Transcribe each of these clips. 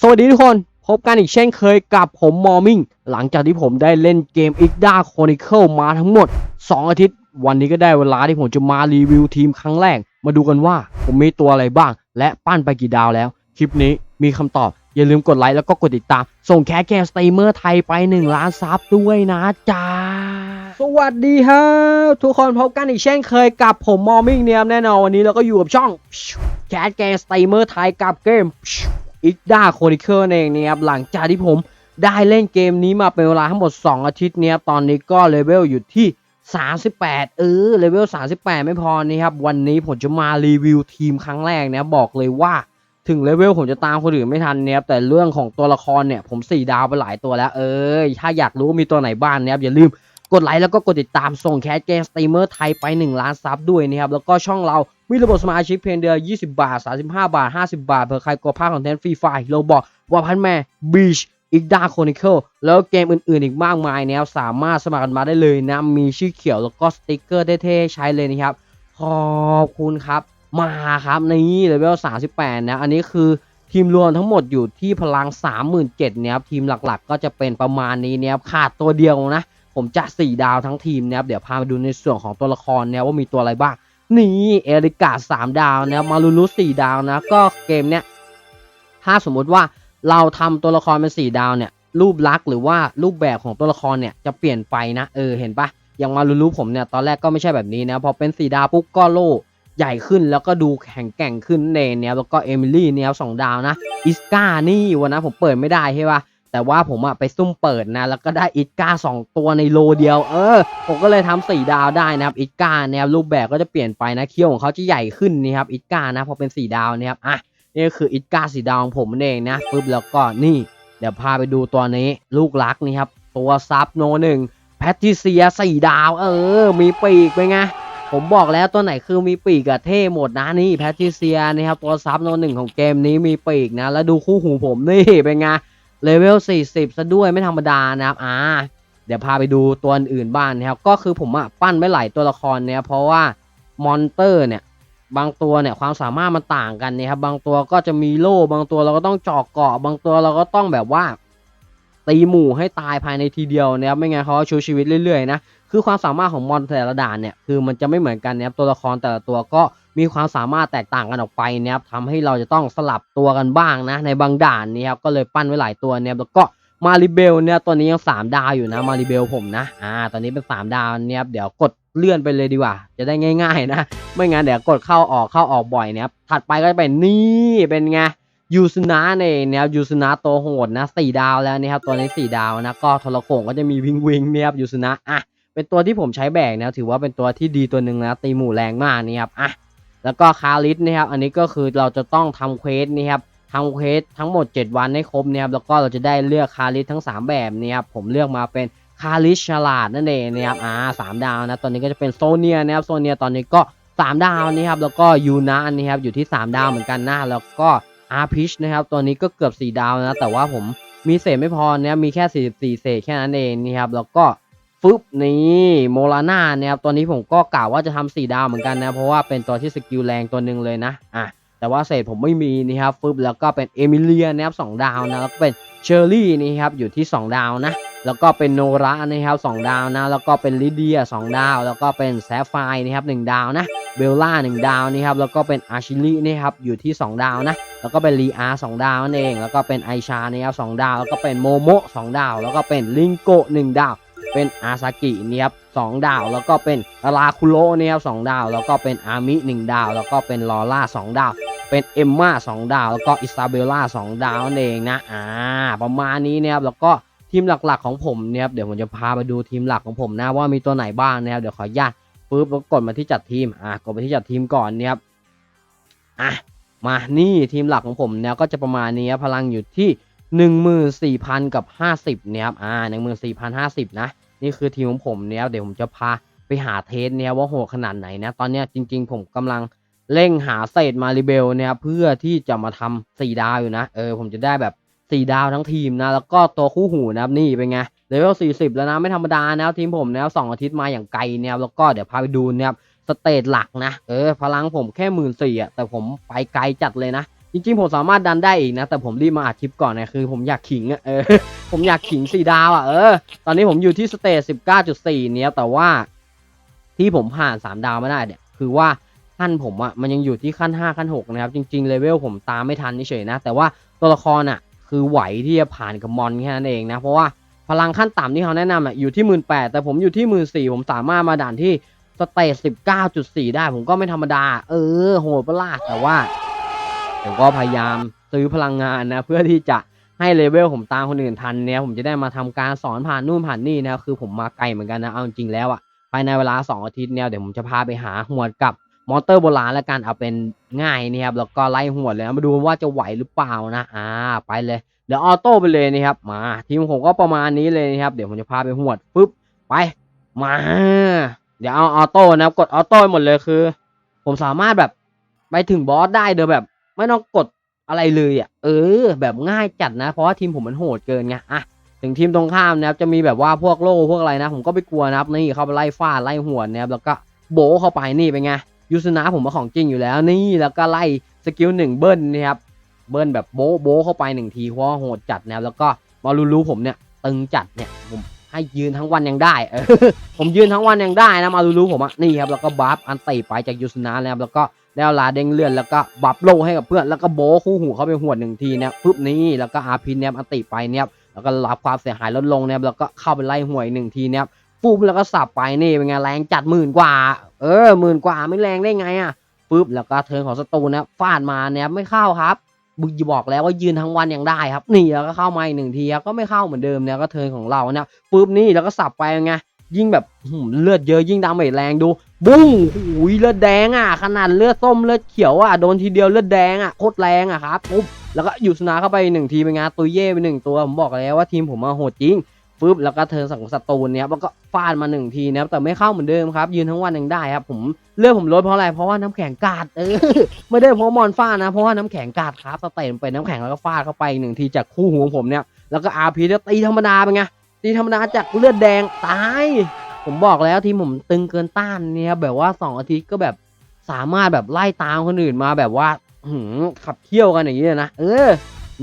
สวัสดีทุกคน พบกันอีกเช่นเคยกับผมมอร์มิงหลังจากที่ผมได้เล่นเกม i กด a Chronicle มาทั้งหมด 2 อาทิตย์ วันนี้ก็ได้เวลาที่ผมจะมารีวิวทีมครั้งแรก มาดูกันว่าผมมีตัวอะไรบ้าง และปั้นไปกี่ดาวแล้ว คลิปนี้มีคำตอบ อย่าลืมกดไลค์แล้วก็กดติดตาม ส่งแคสเกมสตรีมเมอร์ไทยไป 1 ล้านซับด้วยนะจ๊ะสวัสดีครับทุกคนพบกันอีกเช่นเคยกับผมมอร์มิงเนี่ยแน่นอนวันนี้เราก็อยู่กับช่องแคสเกมสตรีมเมอร์ไทยกับเกม อิกดาโคนิเคิลเองนะครับหลังจากที่ผมได้เล่นเกมนี้มาเป็นเวลาทั้งหมด 2 อาทิตย์เนี่ยครับตอนนี้ก็เลเวลอยู่ที่ 38 เออเลเวล 38 ไม่พอนี่ครับ วันนี้ผมจะมารีวิวทีมครั้งแรกนะบอกเลยว่าถึงเลเวลผมจะตามคนอื่นไม่ทันเนี่ยครับแต่เรื่องของตัวละครเนี่ยผม4ดาวไปหลายตัวแล้ว เออถ้าอยากรู้มีตัวไหนบ้างเนี่ยครับอย่าลืมกดไลค์แล้วก็กดติดตามส่งแคสเกมสตรีมเมอร์ไทยไป1ล้านซับด้วยนะครับแล้วก็ช่องเรา มีระบบสมาชิกเพียงเดือน20 บาท 35 บาท 50 บาท เผื่อใครกลัวพลาดคอนเทนต์ฟรีไฟล์โลบอกว่าพันแม่บีชอีกดาโคนิเคิลแล้วเกมอื่นๆ อีกมากมายนะครับสามารถสมัครกันมาได้เลยนะ มีชื่อเขียวแล้วก็สติกเกอร์เท่ๆใช้เลยนะครับ ขอบคุณครับ มาครับนี่เลเวล 38 นะ อันนี้คือทีมรวมทั้งหมดอยู่ที่พลัง 37,000เนี่ยครับทีมหลักๆ ก็จะเป็นประมาณนี้เนี่ยครับขาดตัวเดียวนะ ผมจะ 4 ดาวทั้งทีมนะครับเดี๋ยวพามาดูในส่วนของตัวละครเนี่ยว่ามีตัวอะไรบ้าง นี่เอริกา3ดาวนะมารุลุ4ดาวนะ ก็เกมเนี้ยถ้าสมมุติว่าเราทำตัวละครเป็น4ดาวเนี่ย รูปลักษณ์หรือว่ารูปแบบของตัวละครเนี่ยจะเปลี่ยนไปนะเออเห็นปะอย่างมารุลุผมเนี่ยตอนแรกก็ไม่ใช่แบบนี้นะพอเป็น4ดาวปุ๊บก็โล่ใหญ่ขึ้นแล้วก็ดูแข็งแกร่งขึ้นเนเนี่ยแล้วก็เอมิลี่เนี่ยสองดาวนะอิสกานี่วันนั้นผมเปิดไม่ได้ใช่ปะ แต่ว่าผมอะไปซุ่มเปิดนะ แล้วก็ได้อิตกาสองตัวในโลเดียว เออ ผมก็เลยทำสี่ดาวได้นะครับอิตกาเนี่ยรูปแบบก็จะเปลี่ยนไปนะเคี้ยวของเขาจะใหญ่ขึ้นนี่ครับอิตกานะพอเป็นสี่ดาวเนี่ยครับอะนี่คืออิตกาสีดาวของผมนั่นเองนะปุ๊บแล้วก็นี่เดี๋ยวพาไปดูตัวนี้ลูกรักนี่ครับตัวซับโนหนึ่งแพทริเซียสี่ดาว เออ มีปีกไปไงผมบอกแล้วตัวไหนคือมีปีกอะเท่หมดนะนี่แพทริเซียนะครับตัวซับโนหนึ่งของเกมนี้มีปีกนะ แล้วดูคู่หูผมนี่เป็นไง เลเวล 40 ซะด้วยไม่ธรรมดานะครับอ่าเดี๋ยวพาไปดูตัวอื่นบ้างนะครับ ก็คือผมอะปั้นไม่หลายตัวละครเนี่ยเพราะว่ามอนเตอร์เนี่ยบางตัวเนี่ยความสามารถมันต่างกันนะครับ บางตัวก็จะมีโล่บางตัวเราก็ต้องเจาะเกาะ บางตัวเราก็ต้องแบบว่า ตีหมู่ให้ตายภายในทีเดียวนะครับไม่งั้นเขาชูชีวิตเรื่อยๆนะคือความสามารถของมอนแต่ละด่านเนี่ยคือมันจะไม่เหมือนกันนะครับตัวละครแต่ละตัวก็ มีความสามารถแตกต่างกันออกไปนะครับทำให้เราจะต้องสลับตัวกันบ้างนะในบางด่านนี่ครับก็เลยปั้นไว้หลายตัวเนี่ยแล้วก็มาริเบลเนี่ยตัวนี้ยังสามดาวอยู่นะมาริเบลผมนะอ่าตอนนี้เป็นสามดาวเนี่ยครับเดี๋ยวกดเลื่อนไปเลยดีกว่า จะได้ง่าย ๆ นะ ไม่งั้นเดี๋ยวกดเข้าออกเข้าออกบ่อยเนี่ยครับถัดไปก็จะเป็นนี่เป็นไงยูสนะเนี่ยนะครับยูสนะโตวโหดนะสี่ดาวแล้วนะครับตัวนี้สี่ดาวนะก็ทรโขงก็จะมีวิงวิงเนี่ยครับยูสนะอะเป็นตัวที่ผมใช้แบกนะถือว่าเป็นตัวที่ดีตัวหนึ่งนะตีหมู่แรงมากนี่ครับอะ แล้วก็คาริสนะครับอันนี้ก็คือเราจะต้องทำเควสนี่ครับทำเควสทั้งหมด 7 วันให้ครบนี่ยครับแล้วก็เราจะได้เลือกคาริสทั้ง 3 แบบนี่ครับผมเลือกมาเป็นคาริสฉลาดนั่นเองนะครับอ่าสามดาวนะตอนนี้ก็จะเป็นโซเนียนะครับโซเนียตอนนี้ก็ 3 ดาวนี่ครับแล้วก็ยูนะอันนี้ครับอยู่ที่ 3 ดาวเหมือนกันนะแล้วก็อาร์พิชนะครับตัวนี้ก็เกือบ 4 ดาวนะแต่ว่าผมมีเศษไม่พอเนี่ยมีแค่ 44 เศษแค่นั้นเองนี่ครับแล้วก็ ฟึบนี่โมลาน่าเนี่ยครับตัวนี้ผมก็กล่าวว่าจะทำ4ดาวเหมือนกันนะเพราะว่าเป็นตัวที่สกิลแรงตัวหนึ่งเลยนะอะแต่ว่าเศษผมไม่มีนี่ครับฟึบแล้วก็เป็นเอมิเลียนะครับสองดาวนะแล้วก็เป็นเชอร์รี่นี่ครับอยู่ที่ 2 ดาวนะแล้วก็เป็นโนรานะครับสองดาวนะแล้วก็เป็นลิเดียสองดาว แล้วก็เป็นแซฟไฟนะครับหนึ่งดาวนะเบลล่าหนึ่งดาวนี่ครับแล้วก็เป็นอาชิลินี่ครับอยู่ที่ 2 ดาวนะแล้วก็เป็นลีอาสองดาวนั่นเอง แล้วก็เป็นไอชานี่ครับสองดาว แล้วก็เป็นโมโมะสองดาว แล้วก็เป็นลิงโกะหนึ่งดาว เป็นอาซากิเนี่ยครับสองดาว แล้วก็เป็นราคุโระนี่ยครับสองดาว แล้วก็เป็นอามิหนึ่งดาว แล้วก็เป็นลอร่าสองดาว เป็นเอมม่าสองดาว แล้วก็อิซาเบลล่าสองดาวนั่นเองนะ อ่า ประมาณนี้นะครับ แล้วก็ทีมหลักๆของผมเนี่ยครับ เดี๋ยวผมจะพาไปดูทีมหลักของผมนะว่ามีตัวไหนบ้างนะครับ เดี๋ยวขออนุญาตปึ๊บแล้วกดมาที่จัดทีม อ่ากดไปที่จัดทีมก่อนเนี่ยครับ อะ มา นี่ทีมหลักของผมเนี่ยก็จะประมาณนี้พลังอยู่ที่หนึ่งหมื่นสี่พันกับห้าสิบเนี่ยครับ อ่าหนึ่งหมื่นสี่พันห้าสิบนะ นี่คือทีมของผมเนี่ยเดี๋ยวผมจะพาไปหาเทสเนี่ยว่าโหดขนาดไหนนะ ตอนนี้จริง ๆ ผมกำลังเร่งหาเศษมาริเบลเนี่ยเพื่อที่จะมาทำสี่ดาวอยู่นะ เออผมจะได้แบบสี่ดาวทั้งทีมนะ แล้วก็ตัวคู่หูนะครับนี่เป็นไงเลเวล40 แล้วนะไม่ธรรมดานะทีมผมนะสองอาทิตย์มาอย่างไกลเนี่ยแล้วก็เดี๋ยวพาไปดูเนี่ยสเตจหลักนะ เออพลังผมแค่หมื่นสี่อะแต่ผมไปไกลจัดเลยนะ จริงๆผมสามารถดันได้อีกนะ แต่ผมรีบมาอัดคลิปก่อนนะคือผมอยากขิงอะเออ ผมอยากขิงสี่ดาวอะเออ ตอนนี้ผมอยู่ที่สเตจสิบเก้าจุดสี่เนี่ยแต่ว่าที่ผมผ่านสามดาวไม่ได้เนี่ย คือว่าขั้นผมอะมันยังอยู่ที่ขั้นห้าขั้นหกนะครับ จริงๆเลเวลผมตามไม่ทันเฉยๆนะ แต่ว่าตัวละครอะคือไหวที่จะผ่านกับมอนแค่นั้นเองนะ เพราะว่าพลังขั้นต่ำที่เขาแนะนำอะอยู่ที่หมื่นแปดแต่ผมอยู่ที่หมื่นสี่ผมสามารถมาด่านที่สเตจสิบเก้าจุดสี่ได้ ผมก็ไม่ธรรมดา เออ โหดประหลาดแต่ว่า ผมก็พยายามซื้อพลังงานนะ เพื่อที่จะให้เลเวลผมตามคนอื่นทันเนี่ยผมจะได้มาทำการสอนผ่านนู่นผ่านนี่นะคือผมมาไกลเหมือนกันนะเอาจริงๆแล้วอะภายในเวลา 2 อาทิตย์เนี่ยเดี๋ยวผมจะพาไปหาหวดกับมอเตอร์โบราณแล้วกันเอาเป็นง่ายนี่ครับแล้วก็ไล่หวดเลยมาดูว่าจะไหวหรือเปล่านะอ่าไปเลยเดี๋ยวออโต้ไปเลยนี่ครับมาทีมผมก็ประมาณนี้เลยนะครับเดี๋ยวผมจะพาไปหวดปุ๊บไปมาเดี๋ยวเอาออโต้นะกดออโต้หมดเลยคือ ผมสามารถแบบไปถึงบอสได้โดยแบบ ไม่ต้องกดอะไรเลยอะเออ แบบง่ายจัดนะ เพราะว่าทีมผมมันโหดเกินไงอะถึงทีมตรงข้ามนะครับจะมีแบบว่าพวกโล่พวกอะไรนะ ผมก็ไม่กลัวนะครับนี่เข้าไปไล่ฟาดไล่หัวนะครับแล้วก็โบเข้าไปนี่เป็นไงยูสนะผมมาของจริงอยู่แล้ว นี่แล้วก็ไล่สกิลหนึ่งเบิ้ลนะครับเบิ้ลแบบโบโบเข้าไปหนึ่งทีเพราะโหดจัดนะครับแล้วก็มารู้ๆผมเนี่ยตึงจัดเนี่ยผมให้ยืนทั้งวันยังได้ผมยืนทั้งวันยังได้นะมารู้ๆผมอะนี่ครับแล้วก็บัฟอันตีไปจากยูสนะแล้วแล้วก็ ได้เวลาเด้งเลื่อนแล้วก็บัฟโลให้กับเพื่อนแล้วก็โบคู่หูเข้าไปหวดหนึ่งทีเนี่ยปุ๊บนี้แล้วก็อาพินเนี่ยอันติไปเนี่ยแล้วก็รับความเสียหายลดลงเนี่ยแล้วก็เข้าไปไล่หวยหนึ่งทีเนี่ยปุ๊บแล้วก็สับไปนี่เป็นไงแรงจัดหมื่นกว่า เออหมื่นกว่าไม่แรงได้ไงอะปุ๊บแล้วก็เทิร์นของศัตรูเนี่ยฟาดมาเนี่ยไม่เข้าครับบุกบอกแล้วว่ายืนทั้งวันยังได้ครับ นี่แล้วก็เข้ามาอีกหนึ่งทีก็ไม่เข้าเหมือนเดิมเนี่ยก็เทิร์นของเราเนี่ยปุ๊บนี่แล้วก็สับไปไง ยิ่งแบบเลือดเยอะยิ่งดาเมจแรงดู บุ้งหูยเลือดแดงอะ ขนาดเลือดส้มเลือดเขียวอะ โดนทีเดียวเลือดแดงอะ โคตรแรงอะครับปุ๊บแล้วก็หยุดชนะเข้าไปหนึ่งทีเป็นไงานตุยเย่ไปหนึ่งตัว ผมบอกแล้วว่าทีมผมมาโหดจริงปึ๊บแล้วก็เทิร์นสั่งศัตรูเนี่ยแล้วก็ฟาดมาหนึ่งทีนะครับแต่ไม่เข้าเหมือนเดิมครับ ยืนทั้งวันยังได้ครับ ผมเลือกผมลดเพราะอะไรเพราะว่าน้ำแข็งกาดเออไม่ได้เพราะมอนฟาดนะเพราะว่าน้ำแข็งกาดครับสเตนเป็นน้ำแข็งแล้วก็ฟาดเข้าไปหนึ่งทีจากคู่หูของผมเนี่ยแล้วก็อาร์พีจะตีธรรมดาเป็นไง ตีธรรมดาจากเลือดแดงตาย ผมบอกแล้วทีมผมตึงเกินต้านเนี่ยแบบว่าสองอาทิตย์ก็แบบสามารถแบบไล่ตามคนอื่นมาแบบว่าหืขับเคี่ยวกันอย่างนี้เลยนะ เออ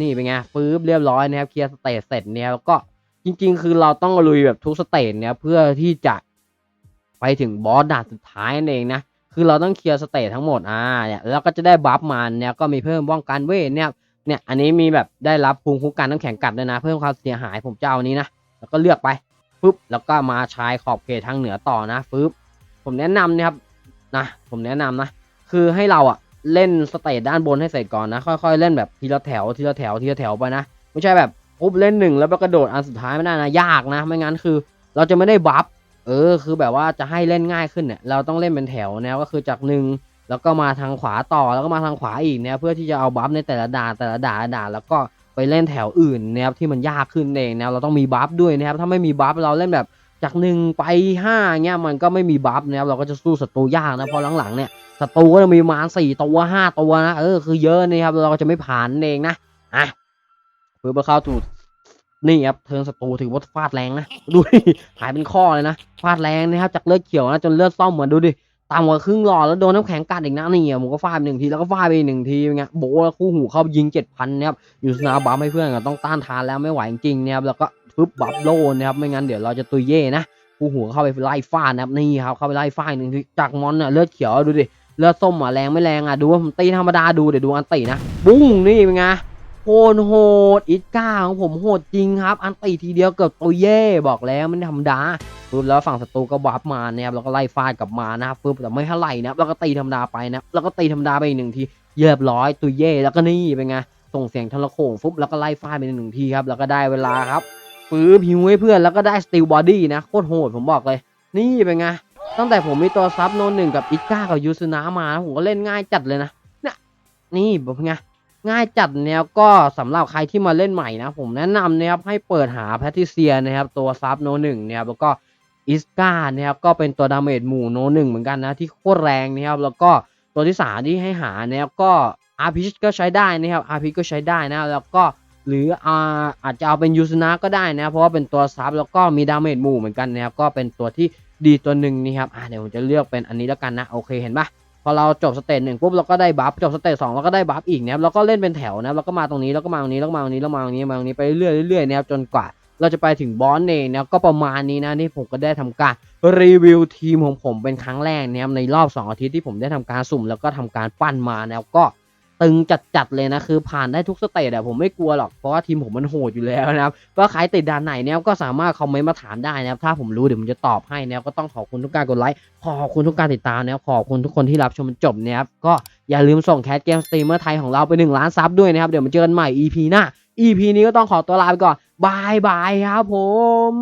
นี่เป็นไงฟื้บเรียบร้อยนะครับเคลียร์สเตจเสร็จเนี่ยแล้วก็จริง ๆ คือเราต้องลุยแบบทุกสเตจเนี่ยเพื่อที่จะไปถึงบอสด่านสุดท้ายนั่นเองนะคือเราต้องเคลียร์สเตจทั้งหมดอ่าเนี่ยแล้วก็จะได้บัฟมาเนี่ยก็มีเพิ่มป้องกันเวทเนี่ยเนี่ยอันนี้มีแบบได้รับภูมิคุ้มกันน้ำแข็งกัดด้วยนะ เพิ่มความเสียหายผมจะเอาอันนี้นะ แล้วก็เลือกไปปุ๊บแล้วก็มาชายขอบเขตทางเหนือต่อนะปึ๊บผมแนะนำนะครับนะผมแนะนำนะ คือให้เราอะเล่นสเตจด้านบนให้เสร็จก่อนนะ ค่อยๆ เล่นแบบทีละแถวทีละแถวทีละแถวไปนะ ไม่ใช่แบบปุ๊บเล่นหนึ่งแล้วไปกระโดดอันสุดท้ายไม่ได้นะ ยากนะ ไม่งั้นคือ เราจะไม่ได้บัฟเออ คือแบบว่าจะให้เล่นง่ายขึ้นเนี่ย เราต้องเล่นเป็นแถวแนวก็คือจากหนึ่งแล้วก็มาทางขวาต่อแล้วก็มาทางขวาอีกเนี่ยเพื่อที่จะเอาบัฟในแต่ละด่านแต่ละด่านด่านแล้วก็ ไปเล่นแถวอื่นนะครับที่มันยากขึ้นเองนะเราต้องมีบัฟด้วยนะครับถ้าไม่มีบัฟเราเล่นแบบจากหนึ่งไปห้าเงี้ยมันก็ไม่มีบัฟนะครับเราก็จะสู้ศัตรูยากนะเพราะหลังๆเนี่ยศัตรูก็จะมีมาสี่ตัวห้าตัวนะเออคือเยอะนะครับเราก็จะไม่ผ่านเองนะอะเพื่อเข้าถูนี่ครับเทิร์นศัตรูถือว่าฟาดแรงนะดูดิหายเป็นข้อเลยนะฟาดแรงนะครับจากเลือดเขียวนะจนเลือดส้มเหมือนดูดิ ต่ำกว่าครึ่งหลอดแล้วโดนน้ำแข็งกัดอีกนะนี่อะผมก็ฟาดไปหนึ่งทีแล้วก็ฟาดไปหนึ่งทีเป็นไงโบแล้วคู่หูเข้ายิงเจ็ดพันนะครับอยู่สนามบัฟให้เพื่อนต้องต้านทานแล้วไม่ไหวจริงๆนะครับแล้วก็ทุบบัฟโลนะครับไม่งั้นเดี๋ยวเราจะตุยเย่นะคู่หูเข้าไปไล่ฟาดนะครับนี่ครับเข้าไปไล่ฟาดหนึ่งทีจากมอนอะเลือดเขียวดูดิเลือดส้มอะแรงไม่แรงอะดูว่าผมตีธรรมดาดูเดี๋ยวดูอันตีนะบุ้งนี่เป็นไง โหดโหดอิดก้าของผมโหดจริงครับ อันตีทีเดียวเกือบตุยเย่บอกแล้วมันธรรมดาปุ๊บแล้วฝั่งศัตรูก็บัฟมานะครับแล้วก็ไล่ฟาดกลับมานะครับปุ๊บแต่ไม่เท่าไหร่นะครับแล้วก็ตีธรรมดาไปนะครับแล้วก็ตีธรรมดาไปอีกหนึ่งทีเรียบร้อยตุยเย่แล้วก็นี่เป็นไงส่งเสียงทะละโขงฟุบแล้วก็ไล่ฟาดไปหนึ่งทีครับแล้วก็ได้เวลาครับปื้บหิวให้เพื่อนแล้วก็ได้สติลบอดี้นะโคตรโหดผมบอกเลย นี่เป็นไงตั้งแต่ผมมีตัวซับโนนหนึ่งกับอิก้ากับยูซุนะมานะผมก็เล่นง่ายจัดเลยนะเนี่ยนี่แบบไง ง่ายจัดเนี่ยก็สำหรับใครที่มาเล่นใหม่นะ ผมแนะนำนะครับให้เปิดหาแพทิเซียนะครับ ตัวซับโนหนึ่งนะครับแล้วก็อิสกานะครับก็เป็นตัวดาเมจหมู่โนหนึ่งเหมือนกันนะ ที่โคตรแรงนะครับแล้วก็ตัวที่สามที่ให้หานะครับก็อาร์พีก็ใช้ได้นะครับอาร์พีก็ใช้ได้นะแล้วก็หรืออาอาจจะเอาเป็นยูซนะก็ได้นะเพราะว่าเป็นตัวซับแล้วก็มีดาเมจหมู่เหมือนกันนะครับก็เป็นตัวที่ดีตัวหนึ่งนี่ครับอ่าเดี๋ยวผมจะเลือกเป็นอันนี้แล้วกันนะโอเคเห็นปะ พอเราจบสเตจหนึ่งปุ๊บเราก็ได้บัฟจบสเตจสองเราก็ได้บัฟอีกนะครับแล้วก็เล่นเป็นแถวนะครับแล้วก็มาตรงนี้แล้วก็มาตรงนี้แล้วก็มาตรงนี้แล้วมาตรงนี้มาตรงนี้ไปเรื่อยเรื่อยนะครับจนกว่าเราจะไปถึงบอสเองนะครับก็ประมาณนี้นะนี่ผมก็ได้ทำการรีวิวทีมของผมเป็นครั้งแรกนะครับในรอบ 2 อาทิตย์ที่ผมได้ทำการสุ่มแล้วก็ทำการปั้นมานะครับก็ ตึงจัดๆเลยนะคือผ่านได้ทุกสเตจอะผมไม่กลัวหรอกเพราะว่าทีมผมมันโหดอยู่แล้วนะครับว่าใครติดด่านไหนเนี่ยก็สามารถคอมเมนต์มาถามได้นะครับถ้าผมรู้เดี๋ยวผมจะตอบให้นะครับก็ต้องขอบคุณทุกการกดไลค์ขอบคุณทุกการติดตามนะครับขอบคุณทุกคนที่รับชมจนจบนะครับก็อย่าลืมส่งแคสเกมสตรีมเมอร์ไทยของเราไป1ล้านซับด้วยนะครับเดี๋ยวมาเจอกันใหม่ EP หน้า EP นี้ก็ต้องขอตัวลาไปก่อนบายบายครับผม